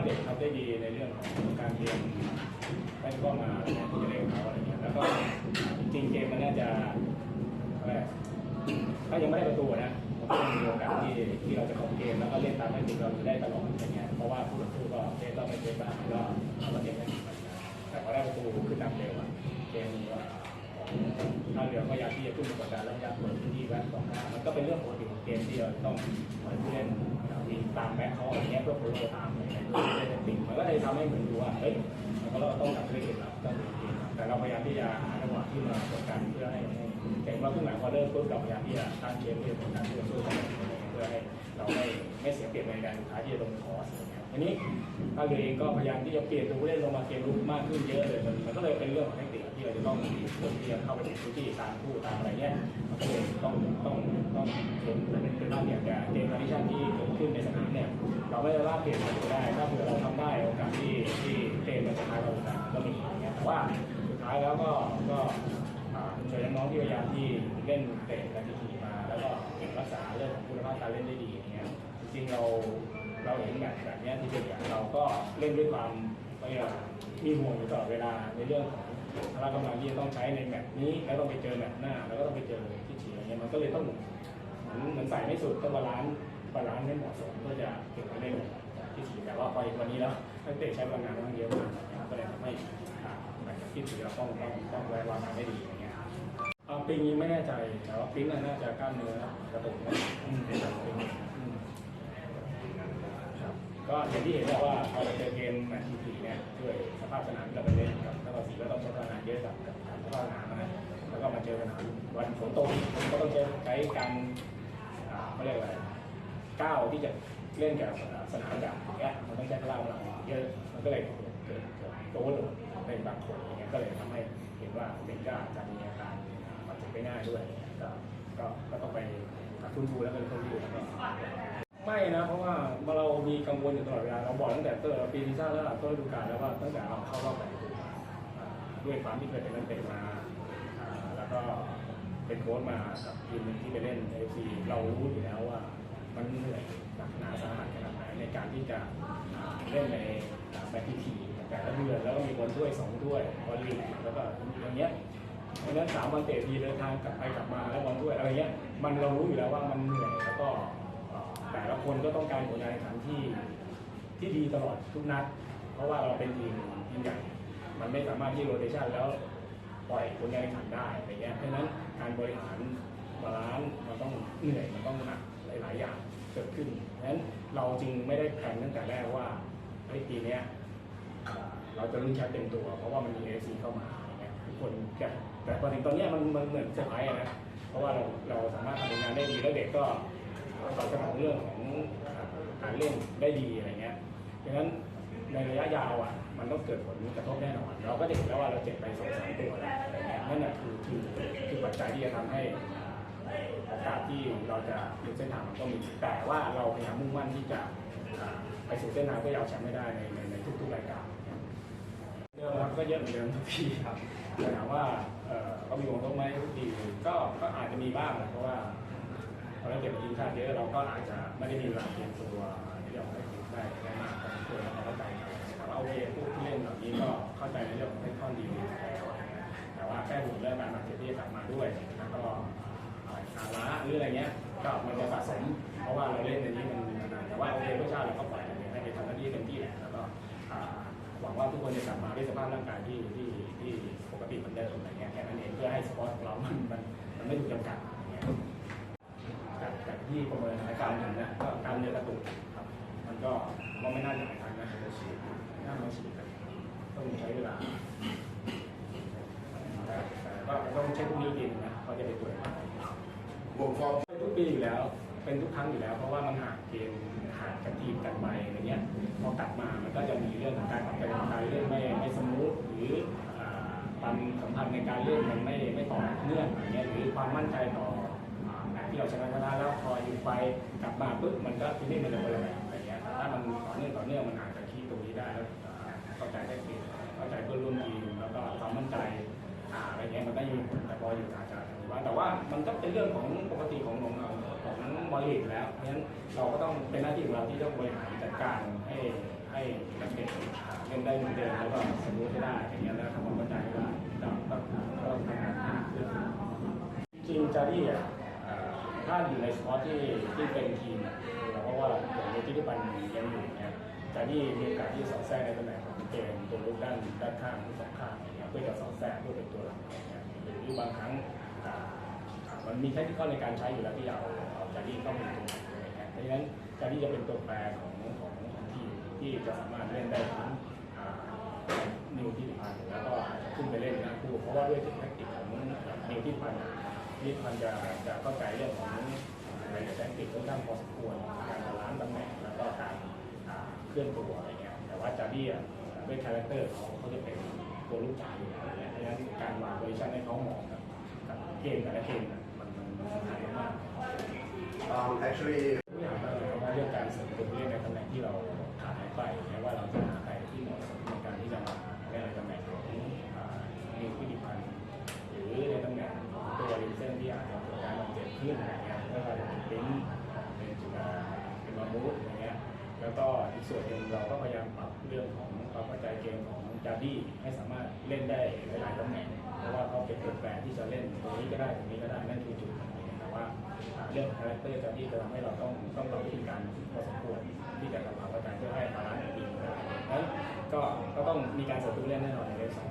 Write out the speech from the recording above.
ว่าเด็กทำได้ดีในเรื่องของการเรียนไม่ต้อมาเนี่ยนเล่นเขาอะไรเงี้ยแล้วก็จริงเกมมันน่าจะอะไรถ้ายังไม่ได้ประตูนะมันก็มีโอกาสที่ที่เราจะของเกมแล้วก็เล่นตามแทคนิคเราจะได้ตลอดอะไรเงี้ยเพราะว่าผู้ต่อสู้ก็เล่นต้องไม่เล่นบ้างก็เอามาเล่นกันแต่พอได้ประตูขึ้นนำเร็วอะเกมว่าของท่าเรือก็อยากที่จะขึ้นมากดดันแล้วอยากเปิดพื้นที่แบ็คสองหน้ามันก็เป็นเรื่องปกติของเกมที่เราต้องเหมือนเล่น วิ่งตามแบ็คเขาอะไรเงี้ยเพื่อโปรโมทตามอะไรเงี้ยเพื่อจะได้ติดมันก็เลยทำให้เหมือนดูว่าเฮ้ยมันก็เราต้องกลับไปเล่นแล้วต้องดูเกมแต่เราพยายามที่จะหาจังหวะที่มากดดันเพื่อให้เห็นว่าครึ่งหลังพอเริ่มปุ๊บเราพยายามที่จะตั้งเกมเพื่อเป็นการที่จะสู้กันเพื่อให้เราไม่ไม่เสียเปรียบในการสุดท้ายที่จะลงคอร์สอะไรเงี้ยทีนี้ถ้าเรือเองก็พยายามที่จะเปลี่ยนตัวผู้เล่นลงมาเกมรุกมากขึ้นเยอะเลย ก็เลยเป็นเรื่องของเทคนิคที่เราจะต้องมีคนที่จะเข้าไปในพื้นที่ตามผู้ตามอะไรเงี้ยมันก็เลยต้องต้องต้องเห็นเป็นเป็นภาอย่างแต่เกมคอนดิชันที่เกิดขึ้นในสนามเนี่ยเราไม่ได้ว่าเปลี่ยนประตูได้ถ้าเผื่อเราทำได้โอกาสที่ที่เกมมันจะท้าเราได้ก็มีอย่างเงี้ยแต่ว่าสุดท้ายแล้วก็ก็อ่าเจอน้องที่พยายามที่เล่นเตะกันทีๆมา แล้วก็เก็บรักษาเรื่องของคุณภาพการเล่นได้ดีอย่างเงี้ยจริงเราเราเห็นแบบแบบเนี้ยที่เป็นอย่างเราก็เล่นด้วยความ เรียกว่ามีห่วงอยู่ตลอดเวลาในเรื่องของพละกำลังที่จะต้องใช้ในแมตช์นี้ แล้วต้องไปเจอแมตช์หน้า แล้วก็ต้องไปเจอที่ฉีอะไรเงี้ยมันก็เลยต้องเหมือนเหมือนใส่ไม่สุดต้องบาลานซ์บาลานซ์ให้เหมาะสมเพื่อจะเก็บไว้ได้หมดที่สีแต่ว่าพออีกวันนี้แล้วนักเตะใช้พลังงานค่อนข้างเยอะมากนะครับก็เลยทำให้อ่าแบบที่สีเราต้องต้องต้องไว้วางงานได้ดีอย่างเงี้ยเอาปีนี้ไม่แน่ใจแต่ว่าปิ้นน่าจะกล้ามเนื้อกระตุกนะอืมเป็นแบบปิ้นอืมครับ ก็อย่างที่เห็นแล้วว่าพอเราเจอเกมแมตช์ที่สี่เนี่ยด้วยสภาพสนามที่เราไปเล่นกับนครศรีก็ต้องใช้พลังงานเยอะกับกับการสภาพสนามนะแล้วก็มาเจอสนามวันฝนตกก็ต้องใช้การอ่าเขาเรียกอะไรก้าวที่จะเล่นกับสนามแบบเนี้ยมันต้องใช้พลังเราเยอะมันก็เลยเกิดเกิดโตหลดในบางคนอย่างเงี้ยก็เลยทำให้เห็นว่าเป็นก็อาจจะมีอาการบาดเจ็บไปง่ายด้วยก็ก็ก็ต้องไปฟื้นฟูแล้วก็รีคอรี่แล้วก็ ไม่นะเพราะว่าเรามีกังวลอยู่ตลอดเวลาเราบอกตั้งแต่ต้นปีที่แล้วแล้วต้นฤดูกาลแล้วว่าตั้งแต่เราเข้ารอบแบ่งกลุ่มอ่าด้วยความที่เคยเป็นนักเตะมาอ่าแล้วก็เป็นโค้ชมากับทีมที่ไปเล่นเอฟซีเรารู้อยู่แล้วว่า มันเหนื่อยหนักหนาสาหัสขนาดไหนในการที่จะอ่าเล่นในแบททีทีแต่ละเดือนแล้วก็มีบอลถ้วยสองถ้วยบอลลีกแล้วก็อย่างเงี้ย เพราะฉะนั้นสามวันเตะทีเดินทางกลับไปกลับมาแล้วบอลถ้วยอะไรเงี้ยมันเรารู้อยู่แล้วว่ามันเหนื่อย คนก็ต้องการผลงานแข่งขันที่ที่ดีตลอดทุกนัด เพราะว่าเราเป็นทีมทีมใหญ่ มันไม่สามารถที่โรเตชันแล้วปล่อยผลงานแข่งขันได้อะไรเงี้ยเพราะนั้นการบริหารบาลานซ์มันต้องเหนื่อยมันต้องหนักหลาย ๆ อย่างเกิดขึ้นเพราะฉะนั้นเราจึงไม่ได้แผนตั้งแต่แรกว่าเฮ้ปีเนี้ยเราจะลุ้นแชมป์เต็มตัว เพราะว่ามันมีเอซีเข้ามาอะไรเงี้ยทุกคนแกแต่พอถึงตอนนี้มันมันเหมือนเซอร์ไพรส์นะเพราะว่าเราเราสามารถทำผลงานได้ดีแล้วเด็กก็ ตอบสนองเรื่องของการเล่นได้ดีอะไรเงี้ยเพราะฉะนั้นในระยะยาวอะมันต้องเกิดผลกระทบแน่นอนเราก็จะเห็นแล้วว่าเราเจ็บไปสองสามตัวแล้วอะนั่นแหละคือคือคือปัจจัยที่จะทำให้โอกาสที่เราจะหลุดเส้นทางมันก็มีแต่ว่าเราพยายามมุ่งมั่นที่จะไปสู่เส้นทางเพื่อเอาแชมป์ไม่ได้ในในทุกๆรายการเดิมครับก็เยอะเหมือนเดิมทุกปีครับแต่ถามว่าเอ่อก็มีวงต้องไหมทุกปีก็ก็อาจจะมีบ้างแหละเพราะว่า พอเราเก็บทีมชาติเยอะเราก็อาจจะไม่ได้มีเวลาเตรียมตัวที่จะให้ทีมได้ได้มากพอสมควรแล้วเราเข้าใจแต่ว่าโอเคผู้ที่เล่นแบบนี้ก็เข้าใจในเรื่องของเทคนิคดีอยู่แล้วแต่ว่าแค่ห่วงเรื่องการบาดเจ็บที่กลับมาด้วยแล้วก็อาระหรืออะไรเงี้ยก็มันจะสะสมเพราะว่าเราเล่นในนี้มันนานแต่ว่าโอเคเพื่อชาติเราก็ปล่อยให้ไปทำหน้าที่เต็มที่แหละแล้วก็หวังว่าทุกคนจะกลับมาด้วยสภาพร่างกายที่ที่ที่ปกติเหมือนเดิมอะไรเงี้ยแค่นั้นเองเพื่อให้สปอร์ตของเรามันมันไม่ถูกจำกัดอย่างเงี้ย จากจาก ที่ประเมินสถานการณ์อยู่นะก็การเรือกระตุกครับ มันก็ว่าไม่น่าจะหายทันนะจะฉีดน่ามาฉีดกันต้องใช้เวลาแต่แต่ก็ต้องเช็คพวกนี้อีกทีหนึ่งนะเขาจะไปตรวจบวกฟอร์มทุกปีอยู่แล้ว เป็นทุกครั้งอยู่แล้ว เพราะว่ามันห่างเกมห่างกันทีมกันไปอะไรเงี้ยพอกลับมามันก็จะมีเรื่องของการปรับตัวการเล่นไม่ไม่สมูทหรืออ่าความสัมพันธ์ในการเล่นมันไม่ไม่ต่อเนื่องอะไรเงี้ยหรือความมั่นใจต่ออ่าแมตช์ที่ เราชนะชนะแล้วพออยู่ไปกลับมาปุ๊บมันก็ทีนี้มันจะคนละแบบอะไรเงี้ยถ้ามันต่อเนื่องต่อเนื่องมันอาจจะคีย์ตรงนี้ได้แล้วเข้าใจได้ดีเข้าใจเพื่อนร่วมทีมแล้วก็ความมั่นใจอะไรเงี้ยมันก็อยู่แต่พออยู่อาจจะถือว่าแต่ว่ามันก็เป็นเรื่องของปกติของของของบอลลีกแล้วเพราะฉะนั้นเราก็ต้องเป็นหน้าที่ของเราที่ต้องบริหารจัดการให้ให้ให้นักเตะเล่นได้เหมือนเดิมแล้วก็สมูทให้ได้อย่างเงี้ยแล้วความเข้าใจให้ได้เราต้องทำงานจริงจารี่อะ ถ้าอยู่ในสปอตที่ที่เป็นทีมอะเพราะว่าอย่างในที่ที่ปันยังอยู่เนี่ยจารี่มีโอกาสที่สอดแทรกในตำแหน่งของเกมตัวลุกด้านด้านข้างทั้งสองข้างเงี้ยเพื่อจะสอดแทรกเพื่อเป็นตัวหลักเงี้ยหรือบางครั้งมันมีเทคนิคในการใช้อยู่แล้วที่เอาเอาจารี่เข้ามาอยู่ตรงไหนอะไรเงี้ยเพราะฉะนั้นจารี่จะเป็นตัวแปรของของของทีมที่จะสามารถเล่นได้ทั้งนิวที่พันแล้วก็ขึ้นไปเล่นในหน้าคู่เพราะว่าด้วยเทคนิคของนิวที่พันธ์นิว ที่พันจะจะเข้าใจเรื่องของอะไรเทคนิคค่อนข้างพอสมควรการบาลานซ์ตำแหน่งแล้วก็การเคลื่อนตัวอะไรเงี้ยแต่ว่าจารี่อะด้วยคาแรคเตอร์เขาเขาจะเป็นตัวลูกจ่ายอยู่แล้วเนี่ยเพราะฉะนั้นการวางโพซิชั่นให้เขาเหมาะกับกับเกมแต่ละเกมน่ะมันมันมันสำคัญมาก um, actually ๆผู้ถามเราเลยว่าเรื่องการเสริมตัวเล่นในตำแหน่งที่เราขาดหายไปแม้ว่าเราจะ ขึ้นอะไรเงี้ยไม่ว่าจะเป็นปิ้นเป็นจุฬาเป็นมามูดอะไรเงี้ยแล้วก็อีกส่วนหนึ่งเราก็พยายามปรับเรื่องของความเข้าใจเกมของจาร์ดี้ให้สามารถเล่นได้หลายๆตำแหน่งเพราะว่าเขาเป็นตัวแปรที่จะเล่นตรงนี้ก็ได้ตรงนี้ก็ได้นั่นคือจุดของเขาแต่ว่าเรื่องคาแรคเตอร์จะที่จะทำให้เราต้องต้องปรับวิธีการพอสมควรที่จะทำความเข้าใจเพื่อให้บาลานซ์ดีนะครับนั้นก็ก็ต้องมีการเสริมตัวเล่นแน่นอนในเลขสอง